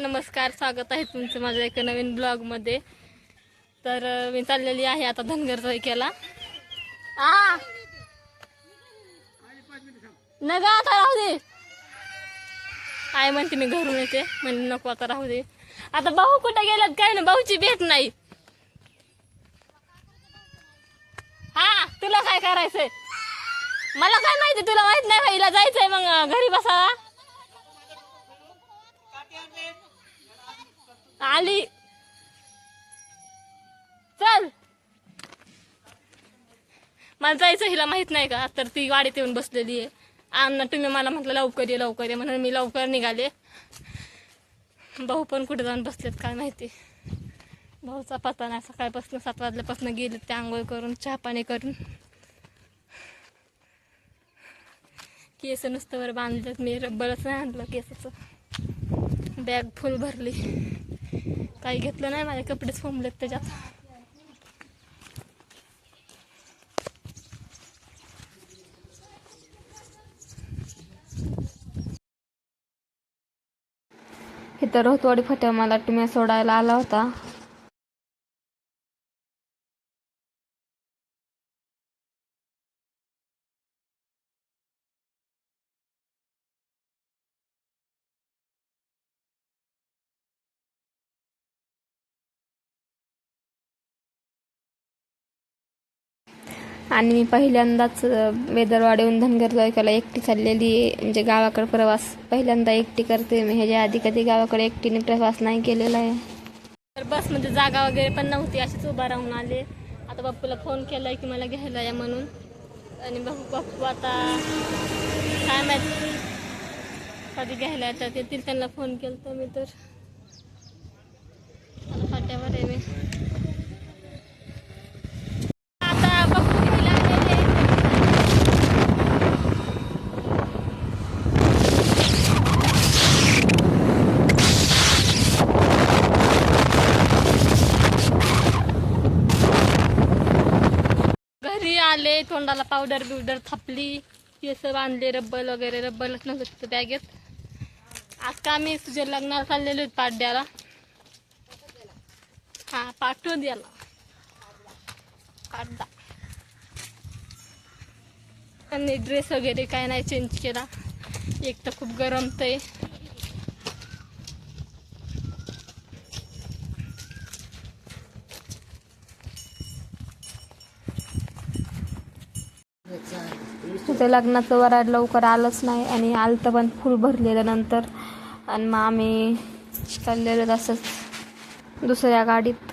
नमस्कार स्वागत आहे तुमचं माझ्या एका नवीन ब्लॉगमध्ये. तर मी चाललेली आहे आता धनगर केला न ग आता राहू दे. आई म्हणते मी घरून येते. म्हणजे नको आता राहू दे. आता भाऊ कुठे गेलात? काय ना भाऊची भेट नाही. हा तुला काय करायचंय? मला काय माहिती तुला माहीत नाही भाईला जायचंय मग घरी बसावा आली. चल. मला जायचं हिला माहीत नाही का? तर ती गाडीत येऊन बसलेली आहे. अण्णा तुम्ही मला म्हटलं लवकर ये लवकर ये. म्हणून मी लवकर निघाले. भाऊ पण कुठे जाऊन बसलेत काय माहिती? भाऊचा पत्ता नाही. सकाळपासून सात वाजल्यापासून गेले. ते आंघोळ करून चहा पाणी करून. केस नुसतं वर बांधलेत. मी रब्बरच नाही आणलं केसाचं. बॅग फुल भरली. काही घेतलं नाही माझे कपडेच फोंबलेत त्याच्यात. इथं रोहतवाडी फाट्या मला तुम्ही सोडायला आला होता. आणि मी पहिल्यांदाच वेदरवाडीहून धनगर जायकाला एकटी चाललेली आहे म्हणजे गावाकडे प्रवास पहिल्यांदा एकटी करते. मी ह्याच्या आधी कधी गावाकडे एकटीने प्रवास नाही केलेला आहे. तर बसमध्ये म्हणजे जागा वगैरे पण नव्हती. अशीच उभा राहून आले. आता बाप्पूला फोन केलाय की मला घ्यायला या म्हणून. आणि बापू बाप्पू आता काय माहिती कधी घ्यायला येतात. येतील त्यांना फोन केला मी तर आता फाट्यावर आहे मी आता बाप्पू घ्यायला आलेले तोंडाला पावडर बिवडर थापली. केस बांधले रब्बल वगैरे रब्बलच नव्हतं बॅगेत. आज का मी तुझ्या लग्नाला चाललेलो पाड्याला. हा पाठवून द्याला पाडदा आणि ड्रेस वगैरे काय नाही चेंज केला. एक तर खूप गरम ते तिथे लग्नाचं वराड लवकर आलंच नाही आणि आलं तर पण फुल भरलेलं नंतर. आणि मग आम्ही चाललेलो तसंच दुसऱ्या गाडीत.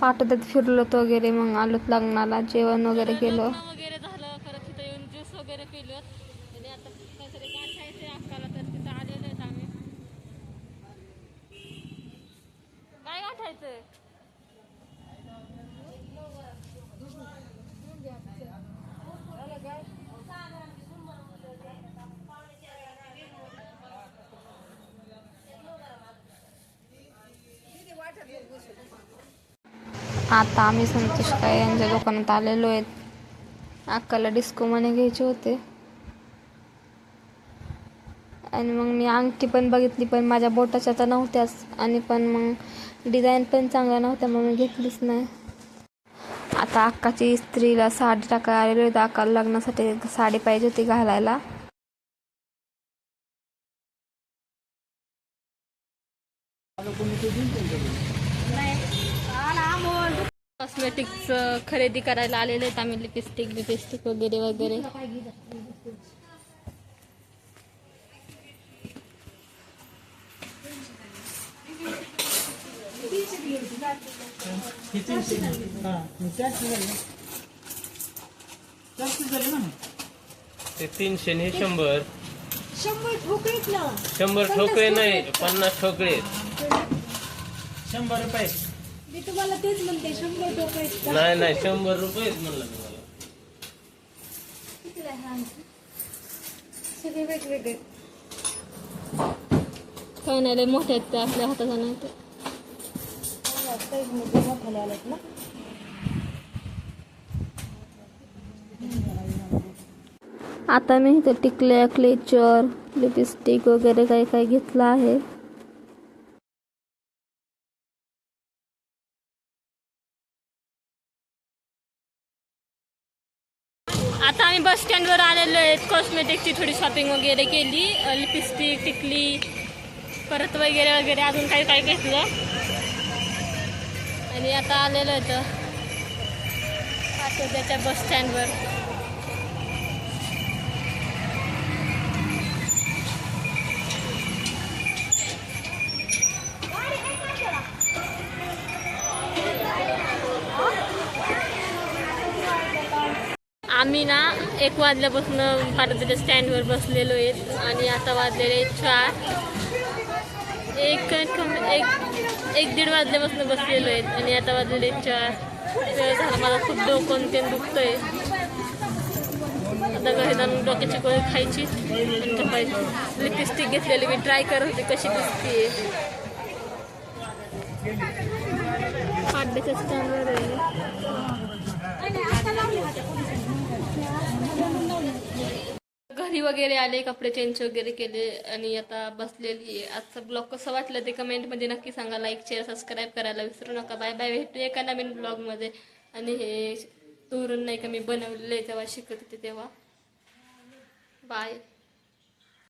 पाठवतात फिरलो तो वगैरे मग आलोत लग्नाला जेवण वगैरे केलं वगैरे झालं परत तिथं येऊन ज्यूस वगैरे पिलो आणि आता काहीतरी गाठायचं अक्काला तर तिथं आलेलो आहेत आम्ही काय गाठायचं आता आम्ही संतोष काय यांच्या दुकानात आलेलो आहेत. अक्काला डिस्को मने घ्यायचे होते. आणि मग मी अंगठी पण बघितली पण माझ्या बोटाच्या तर नव्हत्याच. आणि पण मग डिझाईन पण चांगल्या नव्हत्या मी घेतलीच नाही. आता अक्काची स्त्रीला साडी टाकायला आलेलो होती अक्काला लग्नासाठी साडी पाहिजे होती घालायला. कॉस्मेटिक्स खरेदी करायला आलेले आहेत आम्ही लिपस्टिक बिपिस्टिक वगैरे वगैरे. ते तीनशे हे शंभर. शंभर ठोकळीत ना. शंभर ठोकळे नाही पन्नास ठोकळे शंभर रुपये. मी तुम्हाला तेच म्हणते शंभर ठोकळीत नाही नाही शंभर रुपये म्हणलं तुम्हाला. सगळे वेगवेगळे. काय नाही लय मोठे आहेत ते आपल्या हाताचा नाही ते आलेत ना. आता मी इथं टिकल्या क्लेचर लिपस्टिक वगैरे काही काही घेतलं आहे. आता आम्ही बस स्टँडवर आलेलो आहेत. कॉस्मेटिकची थोडी शॉपिंग वगैरे केली. लिपस्टिक टिकली परत वगैरे वगैरे अजून काही काही घेतलं. आणि आता आलेलो आहे तर त्याच्या बस स्टँडवर. आम्ही ना एक वाजल्यापासून भारताच्या स्टँडवर बसलेलो आहेत आणि आता वाजलेले चार. एक एक एक दीड वाजल्यापासून बसलेलो आहेत आणि आता वाजलेले चार. झाला मला खूप डोकं ते दुखतंय. आता घरी जाऊन डोक्याची गोळी खायची आणि झोपायची लिपस्टिक घेतलेली मी ट्राय करत होती कशी दिसते पाड्याच्या स्टँडवर आहे. घरी वगैरे आले कपडे चेंज वगैरे केले आणि आता बसलेली आहे. आजचा ब्लॉग कसं वाटलं ते कमेंटमध्ये नक्की सांगा. लाईक शेअर सबस्क्राईब करायला विसरू नका. बाय बाय भेटू एका नवीन ब्लॉगमध्ये आणि हे तोरण नाही का मी बनवले तेव्हा शिकत होते तेव्हा. बाय